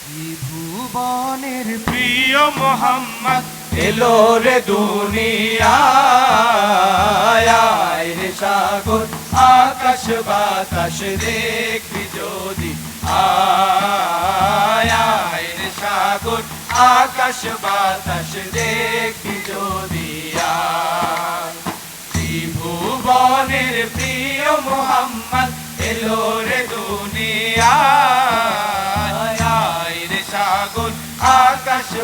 ত্রিভুবনের প্রিয় মোহাম্মদ এলো রে দুনিয়ায় রে সাগর আকাশ বাতাস দেখবি যদি। আয় রে সাগর আকাশ বাতাস দেখবি যদি। আয়। ত্রিভুবনের প্রিয় মোহাম্মদ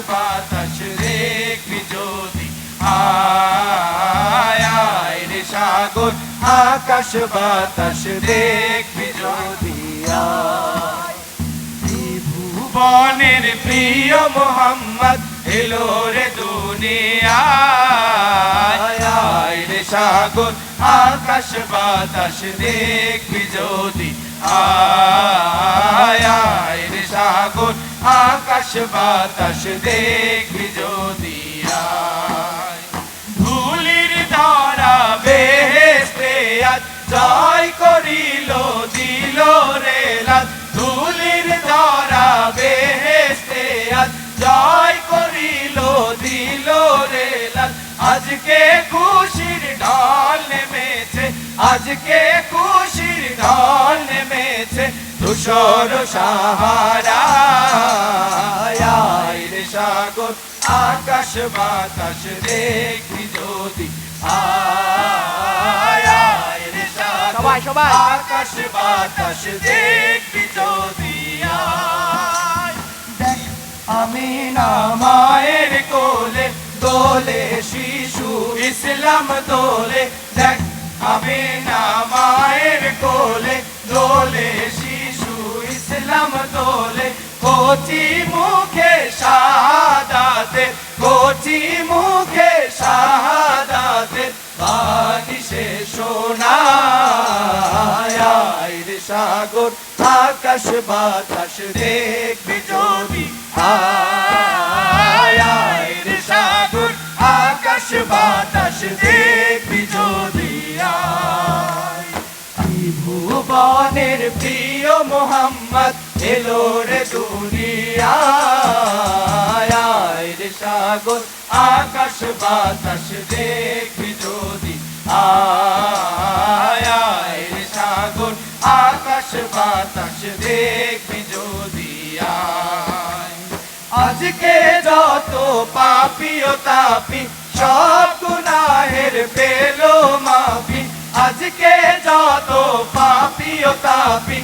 বাতাস দেখবি যদি আয় রে সাগর আকাশ বাতাস দেখবি যদি ত্রিভুবনের প্রিয় মোহাম্মদ এলো রে দুনিয়ায় আয় রে সাগর আকাশ বাতাস দেখবি যদি সাগর আকাশ বাতাস দেখবি যদি ধুলির ধরা বেহেস্তে আজ জয় করিল, দিল রে লাল ধুলির ধরা বেহেস্তে জয় করিল, দিল রে আজকে খুশির ঢল নেমেছে, আজকে ধূসর সাহারা সাগর আকাশ বাতাস দেখবি যদি। সবাই, সবাই। আকাশ বাতাস দেখবি যদি। দেখ আমি না মায়ের কোলে দোলে শিশু ইসলাম দোলে। দেখ আমি না মায়ের কোলে দোলে কচি মুখে শাহাদাতে, কচি মুখে শাহাদাতে, বাণী সে শোনায়। রে সাগর, আকাশ বাতাস দেখবি যদি আয়। সাগর, আকাশ বাতাস দেখবি যদি আয়। ত্রিভুবনের প্রিয় মোহাম্মদ এলো রে রে সাগর, আকাশ বাতাস দেখবি যদি। আয় সাগর, আকাশ বাতাস দেখবি যদি। আজকে যত পাপি ও তাপি, সব গুনাহের পেল মাফি। আজকে যত পাপি ও তাপি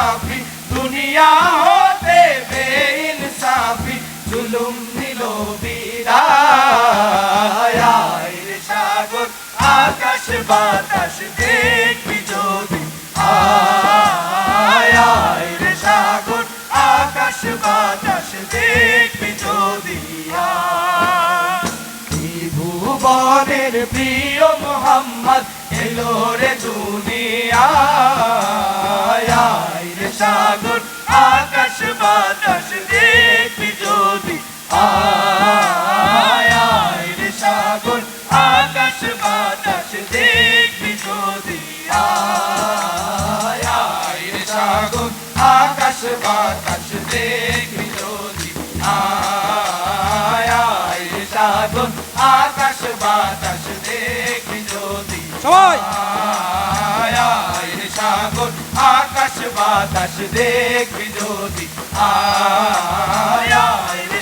বেইনসাফি দুনিয়া হতে বেইনসাফি, জুলুম নিল বিদায়। সাগর, আকাশ বাতাস, দেখবি যদি আয়। সাগর, আকাশ বাতাস, দেখবি যদি আয়। ত্রিভুবনের প্রিয় মোহাম্মদ এলো রে দুনিয়ায় সাগর আকাশ বাতাস দেখবি যদি। আয় সাগর আকাশ বাতাস দেখবি যদি। আয় সাগর আকাশ বাতাস দেখবি যদি। সবাই! সাগর আকাশ বাতাস দেখবি যদি। আয়